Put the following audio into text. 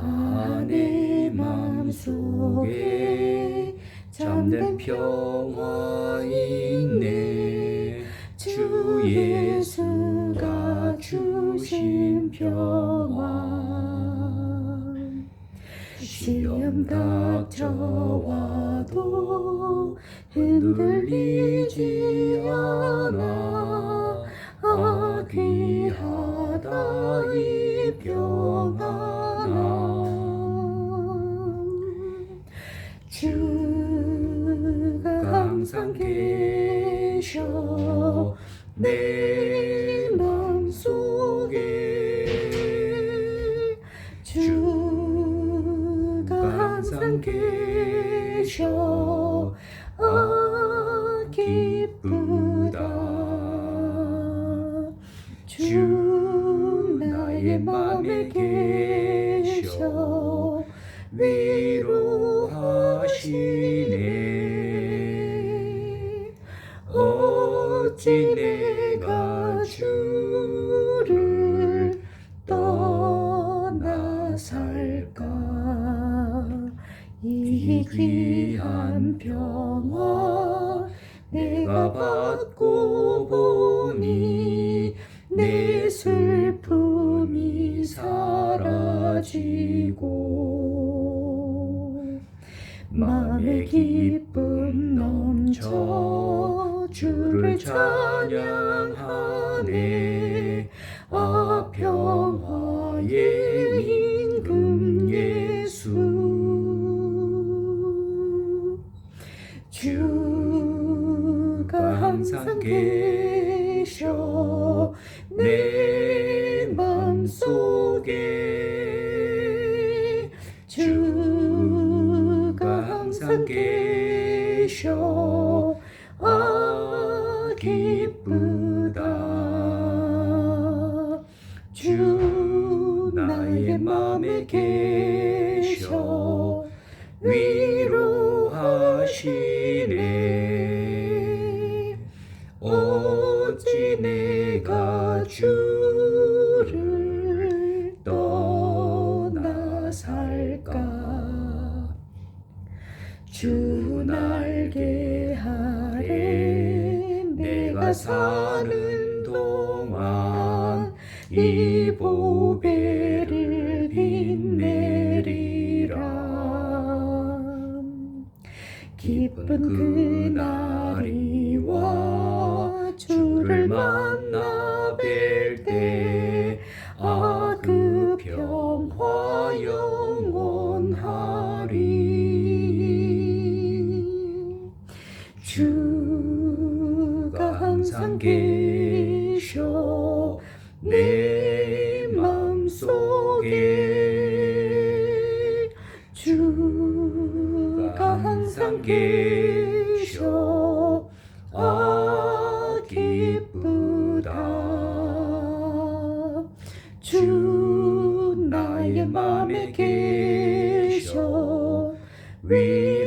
아 내 맘속에 잠든 평화 있네 주 예수가 주신 평화. 시험 닥쳐와도 흔들리지 않아 주가 항상 계셔. 내 맘속에 주가 항상 계셔. 아 기쁘다. 주 나의 맘에 계셔. 위 로하시네. 어찌 내가 주를 떠나 살까? 이 귀한 평화 내가 받고 보니 내 슬픔이 사라지고 마음의 기쁨 넘쳐 주를 찬양하네. 아 평화의 임금 예수. 주가 항상 계셔. 내 계셔 아 기쁘다. 주 나의 맘에 계셔. 위로하시네. 어찌 내가 주 주 날개 아래 내가 사는 동안 이 보배를 빛내리라. 기쁜 그날이 와 주를 만나 항상 계셔 내 맘속에 주가 항상 계셔 아 기쁘다. 주 나의 맘에 계셔 위